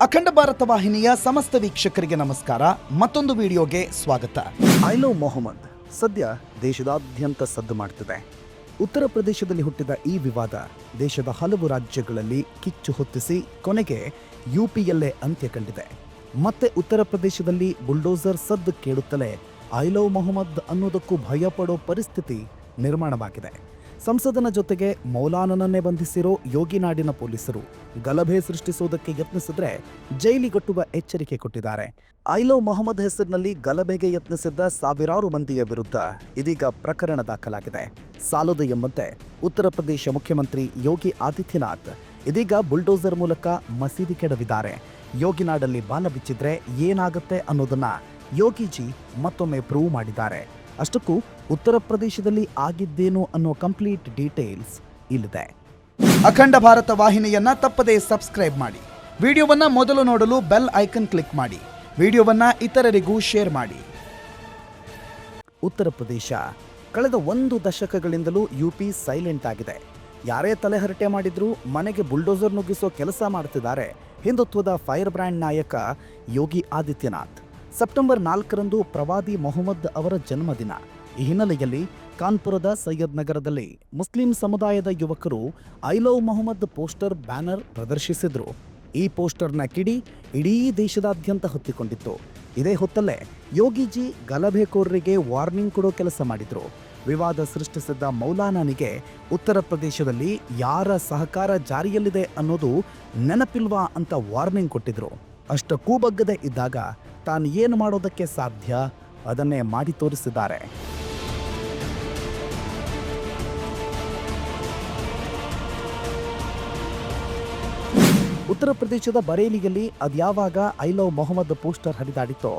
ಅಖಂಡ ಭಾರತ ವಾಹಿನಿಯ ಸಮಸ್ತ ವೀಕ್ಷಕರಿಗೆ ನಮಸ್ಕಾರ. ಮತ್ತೊಂದು ವಿಡಿಯೋಗೆ ಸ್ವಾಗತ. I love Mohammed. ಸದ್ಯ ದೇಶದಾದ್ಯಂತ ಸದ್ದು ಮಾಡ್ತಿದೆ. ಉತ್ತರ ಪ್ರದೇಶದಲ್ಲಿ ಹುಟ್ಟಿದ ಈ ವಿವಾದ ದೇಶದ ಹಲವು ರಾಜ್ಯಗಳಲ್ಲಿ ಕಿಚ್ಚು ಹೊತ್ತಿಸಿ ಕೊನೆಗೆ ಯುಪಿಯಲ್ಲೇ ಅಂತ್ಯ ಕಂಡಿದೆ. ಮತ್ತೆ ಉತ್ತರ ಪ್ರದೇಶದಲ್ಲಿ ಬುಲ್ಡೋಸರ್ ಸದ್ದು ಕೇಳುತ್ತಲೇ ಐ ಲವ್ ಮೊಹಮ್ಮದ್ ಅನ್ನೋದಕ್ಕೂ ಭಯಪಡೋ ಪರಿಸ್ಥಿತಿ ನಿರ್ಮಾಣವಾಗಿದೆ. ಸಂಸದನ ಜೊತೆಗೆ ಮೌಲಾನನನ್ನೇ ಬಂಧಿಸಿರೋ ಯೋಗಿನಾಡಿನ ಪೊಲೀಸರು ಗಲಭೆ ಸೃಷ್ಟಿಸುವುದಕ್ಕೆ ಯತ್ನಿಸಿದ್ರೆ ಜೈಲಿಗಟ್ಟುವ ಎಚ್ಚರಿಕೆ ಕೊಟ್ಟಿದ್ದಾರೆ. ಐಲೋ ಮೊಹಮ್ಮದ್ ಹೆಸರಿನಲ್ಲಿ ಗಲಭೆಗೆ ಯತ್ನಿಸಿದ್ದ ಸಾವಿರಾರು ಮಂದಿಯ ವಿರುದ್ಧ ಇದೀಗ ಪ್ರಕರಣ ದಾಖಲಾಗಿದೆ. ಸಾಲದು ಎಂಬಂತೆ ಉತ್ತರ ಪ್ರದೇಶ ಮುಖ್ಯಮಂತ್ರಿ ಯೋಗಿ ಆದಿತ್ಯನಾಥ್ ಇದೀಗ ಬುಲ್ಡೋಸರ್ ಮೂಲಕ ಮಸೀದಿ ಕೆಡವಿದ್ದಾರೆ. ಯೋಗಿನಾಡಲ್ಲಿ ಬಾಲ ಬಿಚ್ಚಿದ್ರೆ ಏನಾಗುತ್ತೆ ಅನ್ನೋದನ್ನ ಯೋಗಿಜಿ ಮತ್ತೊಮ್ಮೆ ಪ್ರೂವ್ ಮಾಡಿದ್ದಾರೆ. ಅಷ್ಟಕ್ಕೂ ಉತ್ತರ ಪ್ರದೇಶದಲ್ಲಿ ಆಗಿದ್ದೇನು ಅನ್ನೋ ಕಂಪ್ಲೀಟ್ ಡೀಟೇಲ್ಸ್ ಇಲ್ಲಿದೆ. ಅಖಂಡ ಭಾರತ ವಾಹಿನಿಯನ್ನ ತಪ್ಪದೇ ಸಬ್ಸ್ಕ್ರೈಬ್ ಮಾಡಿ. ವಿಡಿಯೋವನ್ನ ಮೊದಲು ನೋಡಲು ಬೆಲ್ ಐಕನ್ ಕ್ಲಿಕ್ ಮಾಡಿ. ವಿಡಿಯೋವನ್ನ ಇತರರಿಗೂ ಶೇರ್ ಮಾಡಿ. ಉತ್ತರ ಪ್ರದೇಶ. ಕಳೆದ ಒಂದು ದಶಕಗಳಿಂದಲೂ ಯುಪಿ ಸೈಲೆಂಟ್ ಆಗಿದೆ. ಯಾರೇ ತಲೆಹರಟೆ ಮಾಡಿದ್ರೂ ಮನೆಗೆ ಬುಲ್ಡೋಸರ್ ನುಗ್ಗಿಸೋ ಕೆಲಸ ಮಾಡ್ತಿದ್ದಾರೆ ಹಿಂದುತ್ವದ ಫೈರ್ ಬ್ರ್ಯಾಂಡ್ ನಾಯಕ ಯೋಗಿ ಆದಿತ್ಯನಾಥ್. ಸೆಪ್ಟೆಂಬರ್ ನಾಲ್ಕರಂದು ಪ್ರವಾದಿ ಮೊಹಮ್ಮದ್ ಅವರ ಜನ್ಮದಿನ. ಈ ಹಿನ್ನೆಲೆಯಲ್ಲಿ ಕಾನ್ಪುರದ ಸೈಯದ್ ನಗರದಲ್ಲಿ ಮುಸ್ಲಿಂ ಸಮುದಾಯದ ಯುವಕರು I love Mohammed poster banner ಪ್ರದರ್ಶಿಸಿದ್ರು. ಈ ಪೋಸ್ಟರ್ನ ಕಿಡಿ ಇಡೀ ದೇಶದಾದ್ಯಂತ ಹೊತ್ತಿಕೊಂಡಿತ್ತು. ಇದೇ ಹೊತ್ತಲ್ಲೇ ಯೋಗಿಜಿ ಗಲಭೆಕೋರರಿಗೆ ವಾರ್ನಿಂಗ್ ಕೊಡೋ ಕೆಲಸ ಮಾಡಿದ್ರು. ವಿವಾದ ಸೃಷ್ಟಿಸಿದ್ದ ಮೌಲಾನಾನಿಗೆ ಉತ್ತರ ಪ್ರದೇಶದಲ್ಲಿ ಯಾರ ಸಹಕಾರ ಜಾರಿಯಲ್ಲಿದೆ ಅನ್ನೋದು ನೆನಪಿಲ್ವಾ ಅಂತ ವಾರ್ನಿಂಗ್ ಕೊಟ್ಟಿದ್ರು. ಅಷ್ಟಕ್ಕೂ ಬಗ್ಗದೆ ಇದ್ದಾಗ ತಾನು ಏನು ಮಾಡೋದಕ್ಕೆ ಸಾಧ್ಯ ಅದನ್ನೇ ಮಾಡಿ ತೋರಿಸಿದ್ದಾರೆ. ಉತ್ತರ ಪ್ರದೇಶದ ಬರೇಲಿಯಲ್ಲಿ ಅದ್ಯಾವಾಗ ಐ ಲವ್ ಮೊಹಮ್ಮದ್ ಪೋಸ್ಟರ್ ಹರಿದಾಡಿತ್ತೋ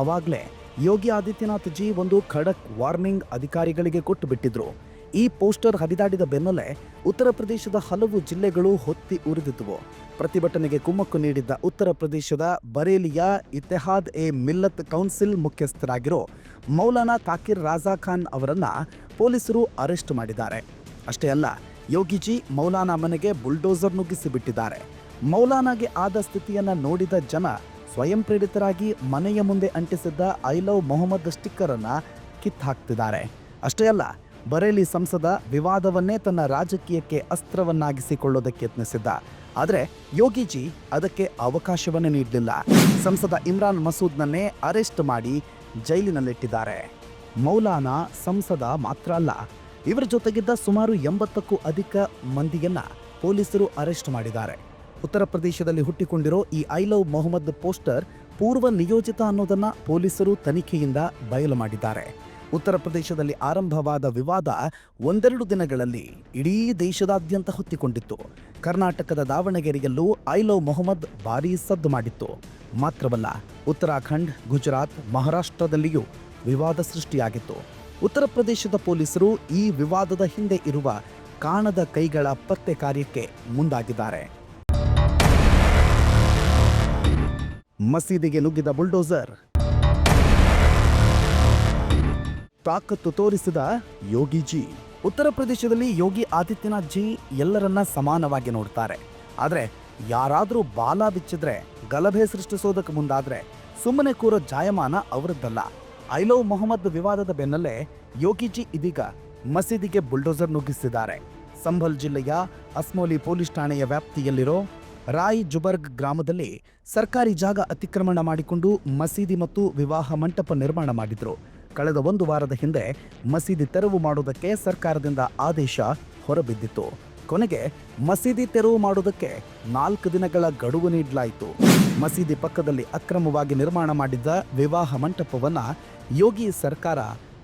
ಆವಾಗಲೇ ಯೋಗಿ ಆದಿತ್ಯನಾಥ್ ಜಿ ಒಂದು ಖಡಕ್ ವಾರ್ನಿಂಗ್ ಅಧಿಕಾರಿಗಳಿಗೆ ಕೊಟ್ಟು ಬಿಟ್ಟಿದ್ರು. ಈ ಪೋಸ್ಟರ್ ಹರಿದಾಡಿದ ಬೆನ್ನಲ್ಲೇ ಉತ್ತರ ಪ್ರದೇಶದ ಹಲವು ಜಿಲ್ಲೆಗಳು ಹೊತ್ತಿ ಉರಿದಿದ್ದುವು. ಪ್ರತಿಭಟನೆಗೆ ಕುಮ್ಮಕ್ಕು ನೀಡಿದ್ದ ಉತ್ತರ ಪ್ರದೇಶದ ಬರೇಲಿಯ ಇತಿಹಾದ್ ಎ ಮಿಲ್ಲತ್ ಕೌನ್ಸಿಲ್ ಮುಖ್ಯಸ್ಥರಾಗಿರೋ ಮೌಲಾನಾ ತಾಕಿರ್ ರಾಜಾ ಖಾನ್ ಅವರನ್ನ ಪೊಲೀಸರು ಅರೆಸ್ಟ್ ಮಾಡಿದ್ದಾರೆ. ಅಷ್ಟೇ ಅಲ್ಲ, ಯೋಗಿಜಿ ಮೌಲಾನಾ ಮನೆಗೆ ಬುಲ್ಡೋಸರ್ ನುಗ್ಗಿಸಿಬಿಟ್ಟಿದ್ದಾರೆ. ಮೌಲಾನಾಗೆ ಆದ ಸ್ಥಿತಿಯನ್ನ ನೋಡಿದ ಜನ ಸ್ವಯಂ ಪ್ರೇರಿತರಾಗಿ ಮನೆಯ ಮುಂದೆ ಅಂಟಿಸಿದ್ದ ಐ ಲವ್ ಮೊಹಮ್ಮದ್ ಸ್ಟಿಕ್ಕರ್ ಕಿತ್ತು ಕಿತ್ ಹಾಕ್ತಿದ್ದಾರೆ ಅಷ್ಟೇ ಅಲ್ಲ ಬರೇಲಿ ಸಂಸದ ವಿವಾದವನ್ನೇ ತನ್ನ ರಾಜಕೀಯಕ್ಕೆ ಅಸ್ತ್ರವನ್ನಾಗಿಸಿಕೊಳ್ಳೋದಕ್ಕೆ ಯತ್ನಿಸಿದ್ದ. ಆದರೆ ಯೋಗಿಜಿ ಅದಕ್ಕೆ ಅವಕಾಶವನ್ನೇ ನೀಡಲಿಲ್ಲ. ಸಂಸದ ಇಮ್ರಾನ್ ಮಸೂದ್ನನ್ನೇ ಅರೆಸ್ಟ್ ಮಾಡಿ ಜೈಲಿನಲ್ಲಿಟ್ಟಿದ್ದಾರೆ. ಮೌಲಾನಾ ಸಂಸದ ಮಾತ್ರ ಅಲ್ಲ, ಇವರ ಜೊತೆಗಿದ್ದ ಸುಮಾರು ಎಂಬತ್ತಕ್ಕೂ ಅಧಿಕ ಮಂದಿಯನ್ನ ಪೊಲೀಸರು ಅರೆಸ್ಟ್ ಮಾಡಿದ್ದಾರೆ. ಉತ್ತರ ಪ್ರದೇಶದಲ್ಲಿ ಹುಟ್ಟಿಕೊಂಡಿರೋ ಈ ಐ ಲವ್ ಮೊಹಮ್ಮದ್ ಪೋಸ್ಟರ್ ಪೂರ್ವ ನಿಯೋಜಿತ ಅನ್ನೋದನ್ನ ಪೊಲೀಸರು ತನಿಖೆಯಿಂದ ಬಯಲು ಮಾಡಿದ್ದಾರೆ. ಉತ್ತರ ಪ್ರದೇಶದಲ್ಲಿ ಆರಂಭವಾದ ವಿವಾದ ಒಂದೆರಡು ದಿನಗಳಲ್ಲಿ ಇಡೀ ದೇಶದಾದ್ಯಂತ ಹೊತ್ತಿಕೊಂಡಿತ್ತು. ಕರ್ನಾಟಕದ ದಾವಣಗೆರೆಯಲ್ಲೂ ಐ ಲವ್ ಮೊಹಮ್ಮದ್ ಭಾರೀ ಸದ್ದು ಮಾಡಿತ್ತು. ಮಾತ್ರವಲ್ಲ, ಉತ್ತರಾಖಂಡ್, ಗುಜರಾತ್, ಮಹಾರಾಷ್ಟ್ರದಲ್ಲಿಯೂ ವಿವಾದ ಸೃಷ್ಟಿಯಾಗಿತ್ತು. ಉತ್ತರ ಪ್ರದೇಶದ ಪೊಲೀಸರು ಈ ವಿವಾದದ ಹಿಂದೆ ಇರುವ ಕಾಣದ ಕೈಗಳ ಪತ್ತೆ ಕಾರ್ಯಕ್ಕೆ ಮುಂದಾಗಿದ್ದಾರೆ. ಮಸೀದಿಗೆ ನುಗ್ಗಿದ ಬುಲ್ಡೋಸರ್ ತಾಕತ್ತು ತೋರಿಸಿದ ಯೋಗಿಜಿ ಉತ್ತರ ಪ್ರದೇಶದಲ್ಲಿ ಯೋಗಿ ಆದಿತ್ಯನಾಥ್ ಜಿ ಎಲ್ಲರನ್ನ ಸಮಾನವಾಗಿ ನೋಡ್ತಾರೆ. ಆದರೆ ಯಾರಾದರೂ ಬಾಲ ಬಿಚ್ಚಿದ್ರೆ, ಗಲಭೆ ಸೃಷ್ಟಿಸೋದಕ್ಕೆ ಮುಂದಾದರೆ ಸುಮ್ಮನೆ ಕೂರೋ ಜಾಯಮಾನ ಅವರದ್ದಲ್ಲ. ಲವ್ ಮೊಹಮ್ಮದ್ ವಿವಾದದ ಬೆನ್ನಲ್ಲೇ ಯೋಗಿಜಿ ಇದೀಗ ಮಸೀದಿಗೆ ಬುಲ್ಡೋಸರ್ ನುಗ್ಗಿಸಿದ್ದಾರೆ. ಸಂಭಲ್ ಜಿಲ್ಲೆಯ ಅಸ್ಮೋಲಿ ಪೊಲೀಸ್ ಠಾಣೆಯ ವ್ಯಾಪ್ತಿಯಲ್ಲಿರೋ ರಾಯ್ ಜುಬರ್ಗ್ ಗ್ರಾಮದಲ್ಲಿ ಸರ್ಕಾರಿ ಜಾಗ ಅತಿಕ್ರಮಣ ಮಾಡಿಕೊಂಡು ಮಸೀದಿ ಮತ್ತು ವಿವಾಹ ಮಂಟಪ ನಿರ್ಮಾಣ ಮಾಡಿದ್ರು. ಕಳೆದ ಒಂದು ವಾರದ ಹಿಂದೆ ಮಸೀದಿ ತೆರವು ಮಾಡುವುದಕ್ಕೆ ಸರ್ಕಾರದಿಂದ ಆದೇಶ ಹೊರಬಿದ್ದಿತ್ತು. ಕೊನೆಗೆ ಮಸೀದಿ ತೆರವು ಮಾಡುವುದಕ್ಕೆ ನಾಲ್ಕು ದಿನಗಳ ಗಡುವು ನೀಡಲಾಯಿತು. ಮಸೀದಿ ಪಕ್ಕದಲ್ಲಿ ಅಕ್ರಮವಾಗಿ ನಿರ್ಮಾಣ ಮಾಡಿದ್ದ ವಿವಾಹ ಮಂಟಪವನ್ನು ಯೋಗಿ ಸರ್ಕಾರ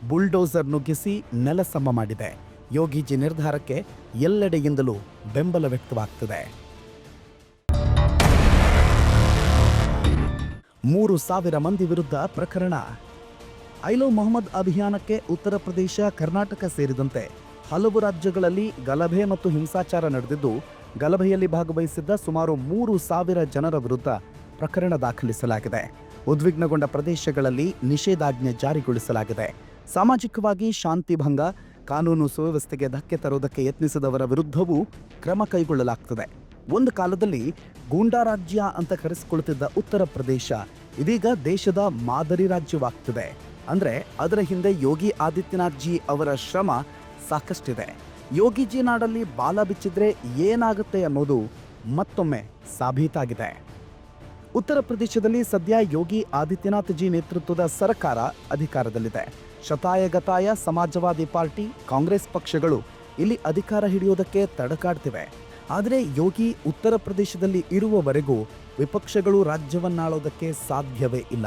ಬುಲ್ಡೋಸರ್ ನುಗ್ಗಿಸಿ ನೆಲಸಮ ಮಾಡಿದೆ. ಯೋಗಿಜಿ ನಿರ್ಧಾರಕ್ಕೆ ಎಲ್ಲೆಡೆಯಿಂದಲೂ ಬೆಂಬಲ ವ್ಯಕ್ತವಾಗ್ತಿದೆ. ಮೂರು ಸಾವಿರ ಮಂದಿ ವಿರುದ್ಧ ಪ್ರಕರಣ ಐಲೋ ಮೊಹಮ್ಮದ್ ಅಭಿಯಾನಕ್ಕೆ ಉತ್ತರ ಪ್ರದೇಶ, ಕರ್ನಾಟಕ ಸೇರಿದಂತೆ ಹಲವು ರಾಜ್ಯಗಳಲ್ಲಿ ಗಲಭೆ ಮತ್ತು ಹಿಂಸಾಚಾರ ನಡೆದಿದ್ದು, ಗಲಭೆಯಲ್ಲಿ ಭಾಗವಹಿಸಿದ್ದ ಸುಮಾರು ಮೂರು ಸಾವಿರ ಜನರ ವಿರುದ್ಧ ಪ್ರಕರಣ ದಾಖಲಿಸಲಾಗಿದೆ. ಉದ್ವಿಗ್ನಗೊಂಡ ಪ್ರದೇಶಗಳಲ್ಲಿ ನಿಷೇಧಾಜ್ಞೆ ಜಾರಿಗೊಳಿಸಲಾಗಿದೆ. ಸಾಮಾಜಿಕವಾಗಿ ಶಾಂತಿ ಭಂಗ, ಕಾನೂನು ಸುವ್ಯವಸ್ಥೆಗೆ ಧಕ್ಕೆ ತರುವುದಕ್ಕೆ ಯತ್ನಿಸಿದವರ ವಿರುದ್ಧವೂ ಕ್ರಮ ಕೈಗೊಳ್ಳಲಾಗ್ತದೆ. ಒಂದು ಕಾಲದಲ್ಲಿ ಗೂಂಡಾ ರಾಜ್ಯ ಅಂತ ಕರೆಸಿಕೊಳ್ಳುತ್ತಿದ್ದ ಉತ್ತರ ಪ್ರದೇಶ, ಇದೀಗ ದೇಶದ ಮಾದರಿ ರಾಜ್ಯವಾಗ್ತಿದೆ. ಅಂದ್ರೆ ಅದರ ಹಿಂದೆ ಯೋಗಿ ಆದಿತ್ಯನಾಥ್ ಜಿ ಅವರ ಶ್ರಮ ಸಾಕಷ್ಟಿದೆ. ಯೋಗಿಜಿ ನಾಡಲ್ಲಿ ಬಾಲ ಬಿಚ್ಚಿದ್ರೆ ಏನಾಗುತ್ತೆ ಅನ್ನೋದು ಮತ್ತೊಮ್ಮೆ ಸಾಬೀತಾಗಿದೆ. ಉತ್ತರ ಪ್ರದೇಶದಲ್ಲಿ ಸದ್ಯ ಯೋಗಿ ಆದಿತ್ಯನಾಥ್ ಜಿ ನೇತೃತ್ವದ ಸರ್ಕಾರ ಅಧಿಕಾರದಲ್ಲಿದೆ. ಶತಾಯಗತಾಯ ಸಮಾಜವಾದಿ ಪಾರ್ಟಿ, ಕಾಂಗ್ರೆಸ್ ಪಕ್ಷಗಳು ಇಲ್ಲಿ ಅಧಿಕಾರ ಹಿಡಿಯೋದಕ್ಕೆ ತಡಕಾಡ್ತಿವೆ. ಆದರೆ ಯೋಗಿ ಉತ್ತರ ಪ್ರದೇಶದಲ್ಲಿ ಇರುವವರೆಗೂ ವಿಪಕ್ಷಗಳು ರಾಜ್ಯವನ್ನಾಳೋದಕ್ಕೆ ಸಾಧ್ಯವೇ ಇಲ್ಲ.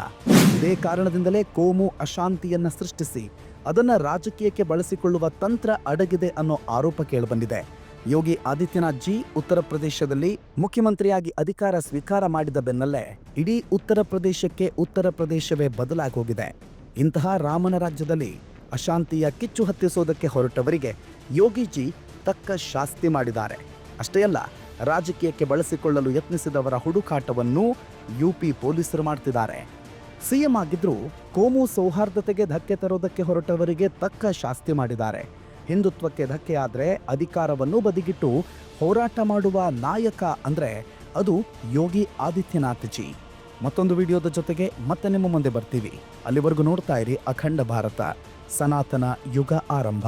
ಇದೇ ಕಾರಣದಿಂದಲೇ ಕೋಮು ಅಶಾಂತಿಯನ್ನ ಸೃಷ್ಟಿಸಿ ಅದನ್ನ ರಾಜಕೀಯಕ್ಕೆ ಬಳಸಿಕೊಳ್ಳುವ ತಂತ್ರ ಅಡಗಿದೆ ಅನ್ನೋ ಆರೋಪ ಕೇಳಿಬಂದಿದೆ. ಯೋಗಿ ಆದಿತ್ಯನಾಥ್ ಜಿ ಉತ್ತರ ಪ್ರದೇಶದಲ್ಲಿ ಮುಖ್ಯಮಂತ್ರಿಯಾಗಿ ಅಧಿಕಾರ ಸ್ವೀಕಾರ ಮಾಡಿದ ಬೆನ್ನಲ್ಲೇ ಇಡೀ ಉತ್ತರ ಪ್ರದೇಶಕ್ಕೆ ಉತ್ತರ ಪ್ರದೇಶವೇ ಬದಲಾಗಿ ಹೋಗಿದೆ ಇಂತಹ ರಾಮನ ರಾಜ್ಯದಲ್ಲಿ ಅಶಾಂತಿಯ ಕಿಚ್ಚು ಹತ್ತಿಸೋದಕ್ಕೆ ಹೊರಟವರಿಗೆ ಯೋಗಿಜಿ ತಕ್ಕ ಶಾಸ್ತಿ ಮಾಡಿದ್ದಾರೆ. ಅಷ್ಟೇ ಅಲ್ಲ, ರಾಜಕೀಯಕ್ಕೆ ಬಳಸಿಕೊಳ್ಳಲು ಯತ್ನಿಸಿದವರ ಹುಡುಕಾಟವನ್ನು ಯುಪಿ ಪೊಲೀಸರು ಮಾಡ್ತಿದ್ದಾರೆ. ಸಿಎಂ ಆಗಿದ್ರೂ ಕೋಮು ಸೌಹಾರ್ದತೆಗೆ ಧಕ್ಕೆ ತರೋದಕ್ಕೆ ಹೊರಟವರಿಗೆ ತಕ್ಕ ಶಾಸ್ತಿ ಮಾಡಿದ್ದಾರೆ. ಹಿಂದುತ್ವಕ್ಕೆ ಧಕ್ಕೆ ಆದರೆ ಅಧಿಕಾರವನ್ನು ಬದಿಗಿಟ್ಟು ಹೋರಾಟ ಮಾಡುವ ನಾಯಕ ಅಂದರೆ ಅದು ಯೋಗಿ ಆದಿತ್ಯನಾಥ್ ಜಿ ಮತ್ತೊಂದು ವಿಡಿಯೋದ ಜೊತೆಗೆ ಮತ್ತೆ ನಿಮ್ಮ ಮುಂದೆ ಬರ್ತೀವಿ. ಅಲ್ಲಿವರೆಗೂ ನೋಡ್ತಾ ಇರಿ ಅಖಂಡ ಭಾರತ. ಸನಾತನ ಯುಗ ಆರಂಭ.